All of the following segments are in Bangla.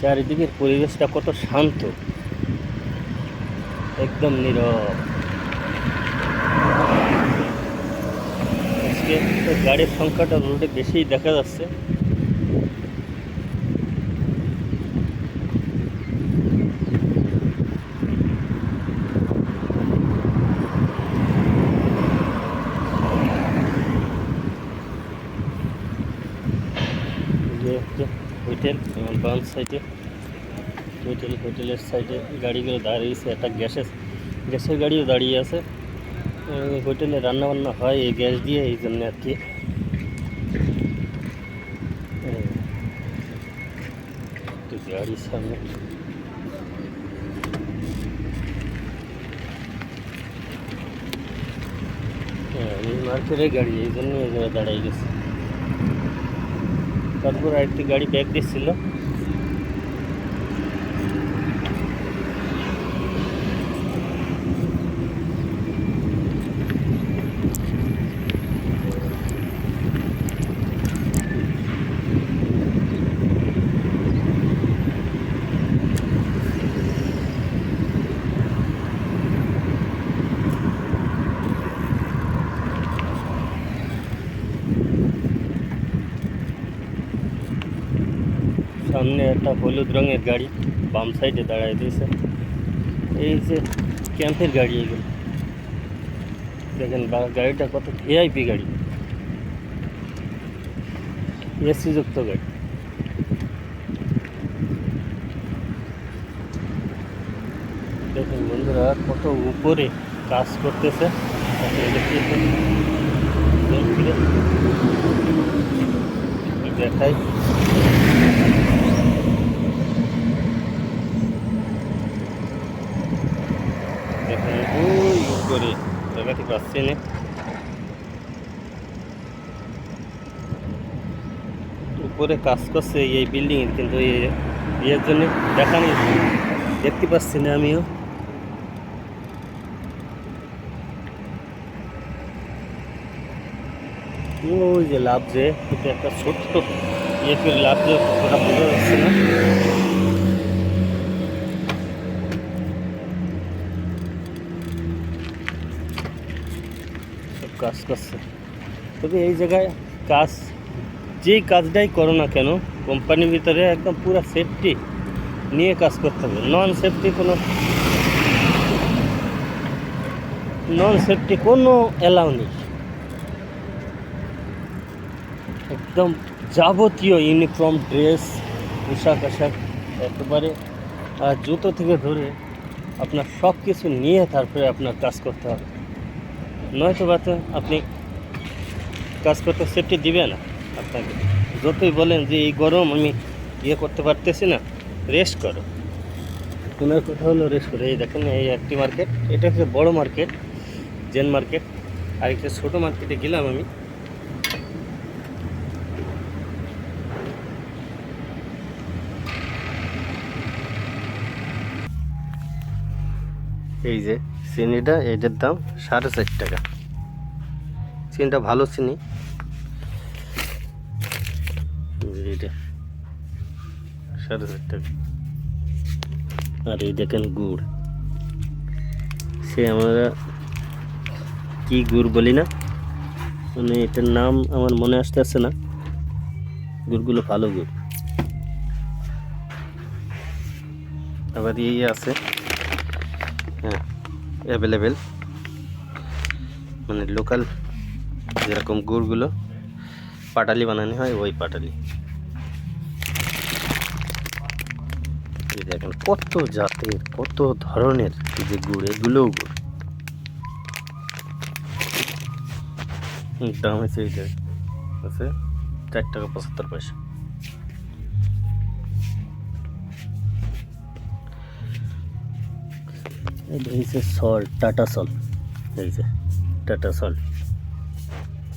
চারিদিকের পরিবেশটা কত শান্ত। একদম নীরব। গাড়ির সংখ্যাটা রোডে বেশিই দেখা যাচ্ছে যে একটা হোটেল আমার বাম সাইডে হোটেল হোটেলের সাইডে গাড়িগুলো দাঁড়িয়েছে একটা গ্যাসের গ্যাসের গাড়িও দাঁড়িয়ে আছে। এই হোটেলে রান্না বান্না হয় এই গ্যাস দিয়ে এই জন্য আর কি। এই, একটু গাড়ির সামনে। হ্যাঁ এই মার্কেটের গাড়ি এই জন্য এই জায়গায় দাঁড়াই গেছে। তারপর আরেকটি গাড়ি ব্যাগ দিচ্ছিল। সামনে একটা হলুদ রঙের গাড়ি, বাম সাইডে দাঁড়ায় দিয়েছে এই যে ক্যাম্পের গাড়ি এগুলো। দেখেন গাড়িটা কত ভিআইপি গাড়ি। এসি যুক্ত গাড়ি। দেখেন বন্ধুরা, কত উপরে কাজ করতেছে। দেখাই। ওই উপরে জায়গাটি পাচ্ছি না উপরে কাজ করছে এই বিল্ডিং কিন্তু ইয়ের জন্য দেখা নেই দেখতে পাচ্ছি না আমিও ওই যে লাভ যে একটা ছোট্ট ইয়ে করে লাভ যে বোঝা যাচ্ছে না কাজ করছে। তবে এই জায়গায় কাজ, যেই কাজটাই করো না কেন, কোম্পানির ভিতরে একদম পুরো সেফটি নিয়ে কাজ করতে হবে। নন সেফটি কোনো নন সেফটি কোনো অ্যালাউ নেই। একদম যাবতীয় ইউনিফর্ম ড্রেস পোশাক আশাক একেবারে আর জুতো থেকে ধরে আপনার সব কিছু নিয়ে তারপরে আপনার কাজ করতে হবে। নয়তো বা তো আপনি কাজ করতে সেফটি দিবে না আপনাকে। যতই বলেন যে এই গরম আমি ইয়ে করতে পারতেছি না রেস্ট করো। ওনার কথা হলো রেস্ট করো। এই দেখেন, এই একটি মার্কেট এটা হচ্ছে বড় মার্কেট জেন মার্কেট আর একটা ছোটো মার্কেটে গেলাম আমি। এই যে চিনিটা এইটার দাম সাড়ে চার টাকা। চিনিটা ভালো চিনি। এইটা সাড়ে চার টাকা। আর এই দেখেন গুড়। সে আমরা কি গুড় বলি না? মানে এটার নাম আমার মনে আসতে আসছে না। গুড়গুলো ভালো গুড়। আবার এই আছে। হ্যাঁ অ্যাভেলেবেল মানে লোকাল যেরকম গুড়গুলো পাটালি বানানো হয়, ওই পাটালি। দেখেন কত জাতের, কত ধরনের যে গুড়, এগুলোও গুড়। দাম হয়েছে এইটা আছে চার টাকা পঁচাত্তর পয়সা। এটা হচ্ছে সল্ট টাটা সল্ট এই যে, টাটা সল্ট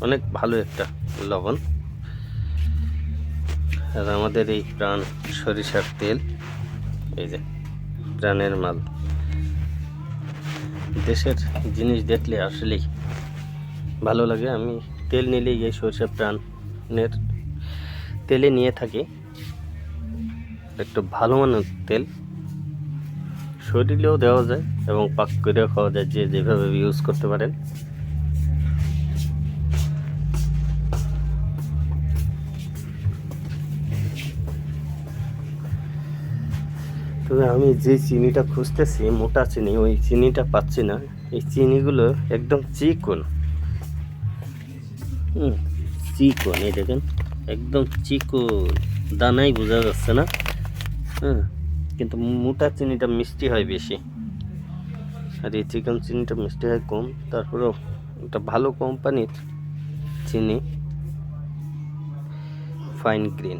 অনেক ভালো একটা লবণ। আর আমাদের এই প্রাণ সরিষার তেল। এই যে, প্রাণের মাল। দেশের জিনিস দেখলে আসলেই ভালো লাগে। আমি তেল নিলেই এই সরিষা প্রাণের তেলে নিয়ে থাকি। একটু ভালো মানের তেল। শরীরেও দেওয়া যায় এবং পাক করেও খাওয়া যায়, যে যেভাবে ইউজ করতে পারেন। তবে আমি যে চিনিটা খুঁজতেছি, মোটা চিনি, ওই চিনিটা পাচ্ছি না। এই চিনিগুলো একদম চিকন। চিকন, এই দেখেন, একদম চিকন। দানাই বোঝা যাচ্ছে না। হ্যাঁ কিন্তু মোটা চিনিটা মিষ্টি হয় বেশি। আর এই চিকন চিনিটা মিষ্টি হয় কম। তারপরেও একটা ভালো কোম্পানির চিনি ফাইন গ্রিন